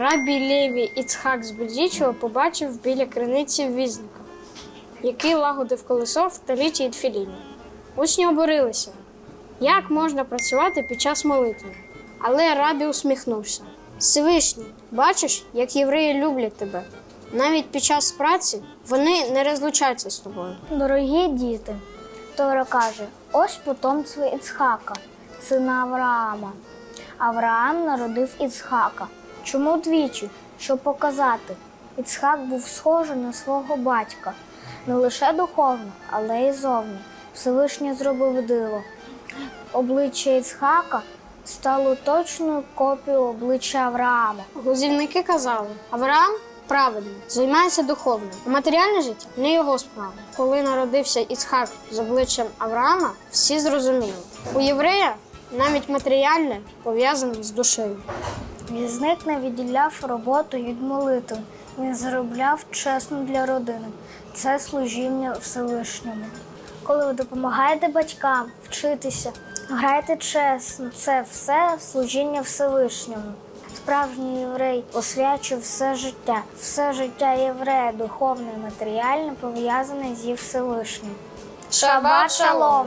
Рабі Леві Іцхак з Бердічева побачив біля криниці візника, який лагодив колесо в таліті і тфіліні. Учні обурилися, як можна працювати під час молитви. Але рабі усміхнувся. Всевишній, бачиш, як євреї люблять тебе. Навіть під час праці вони не розлучаються з тобою. Дорогі діти, Тора каже: ось потомство Іцхака, сина Авраама. Авраам народив Іцхака. Чому двічі? Щоб показати, Іцхак був схожий на свого батька не лише духовно, але й зовні. Всевишній зробив диво. Обличчя Іцхака стало точною копією обличчя Авраама. Глузівники казали, Авраам праведний, займається духовним, матеріальне життя не його справа. Коли народився Іцхак з обличчям Авраама, всі зрозуміли. У єврея навіть матеріальне пов'язане з душею. Візник не відділяв роботу від молитви. Він заробляв чесно для родини. Це служіння Всевишньому. Коли ви допомагаєте батькам вчитися, грайте чесно, це все служіння Всевишньому. Справжній єврей освячує все життя. Все життя єврея, духовне і матеріальне, пов'язане зі Всевишнім. Шабат шалом!